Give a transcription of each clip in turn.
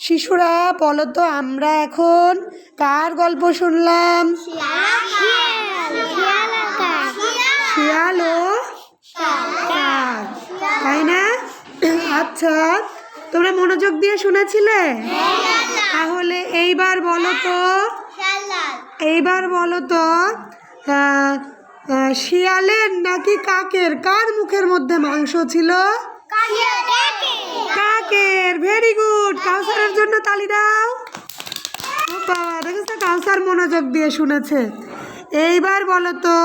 শিশুরা, বলো তো আমরা এখন কার গল্প শুনলাম? শিয়াল ও তাই না? আচ্ছা তোমরা মনোযোগ দিয়ে শুনেছিলে? তাহলে এইবার বলো তো, এইবার বলো তো শিয়ালের নাকি কাকের? কার মুখের মধ্যে মাংস ছিল? ভেরি গুড কাউসারের জন্য তালি দাও। বাবা দেখেছ কাউসার মনোযোগ দিয়ে শুনেছে। এইবার বলো তো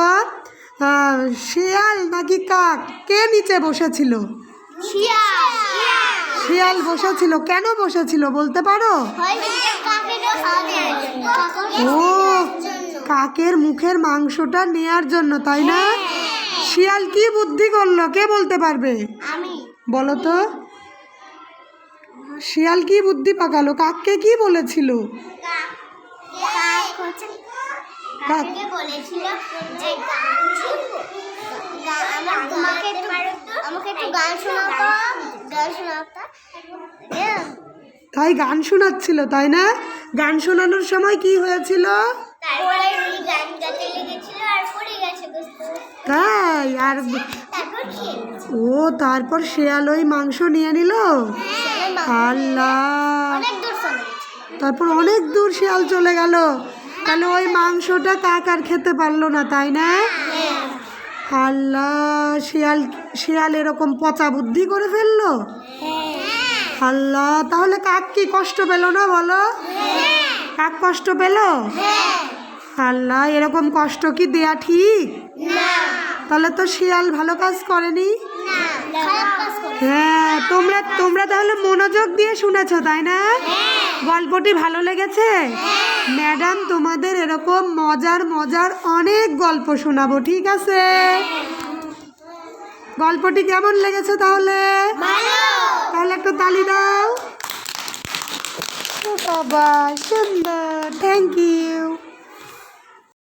শিয়াল নাকি কাক? কে নিচে বসেছিল? শিয়াল বসেছিল। কেন বসেছিল বলতে পারো? ও কাকের মুখের মাংসটা নেয়ার জন্য তাই না? শিয়াল কি বুদ্ধি করল? কে বলতে পারবে? বলো তো। শিয়াল কি বুদ্ধি পাকালো? কাককে কি বলেছিল? কাক বলেছিল যে গান শুনব। গা- আমার তোমাকে একটু আমাকে একটু গান শোনাতো গান শোনাতো হ্যাঁ। তাই গান শোনাচ্ছিল তাই না? গান শোনানোর সময় কি হয়েছিল? তাই আর ও তারপর শিয়াল ওই মাংস নিয়ে নিল? আল্লাহ। চলে গেছে। তারপর অনেক দূর শিয়াল চলে গেল। তাহলে ওই মাংসটা কাক আর খেতে পারল না তাই না? আল্লাহ শিয়াল শিয়াল এরকম পচা বুদ্ধি করে ফেলল? আল্লাহ তাহলে কাক কি কষ্ট পেল না বলো? কাক কষ্ট পেল? আল্লাহ এরকম কষ্ট কি দেয়া ঠিক? তাহলে তো শিয়াল ভালো কাজ করেনি। হ্যাঁ তোমরা তোমরা তাহলে মনোযোগ দিয়ে শুনেছো, তাই না? গল্পটি ভালো লেগেছে? ম্যাডাম, তোমাদের এরকম মজার মজার অনেক গল্প শোনাবো, ঠিক আছে? গল্পটি কেমন লেগেছে তাহলে? তাহলে একটা তালি দাও। বাবা, সুন্দর থ্যাংক ইউ